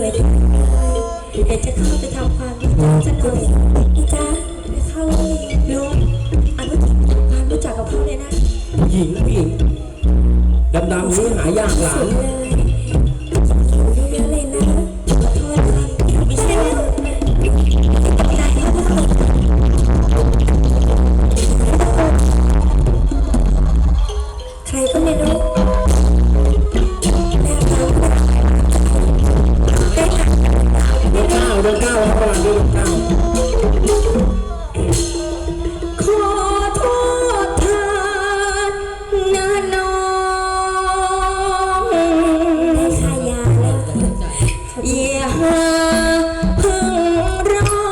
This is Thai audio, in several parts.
วยทั้งเลยเดี๋ยวจะเข้าไปทำความรู้จักสักหน่อยพี่จ๊ะไปเข้าลุงอนุทินความรู้จักกับเขาเลยนะ หญิงผู้หญิงดำๆนี้หายากหลาสุนดเลย พิ่งร้อ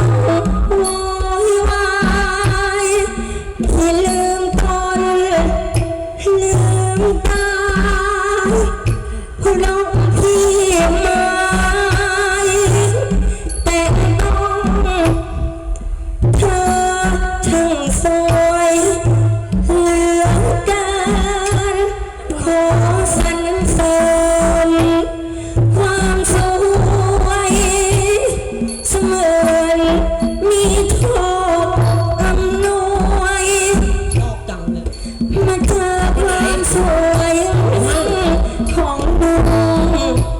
งโวยวายอย่าลืมตนลืมตาเราะน้องพี่ มาเจอความสวยของดวง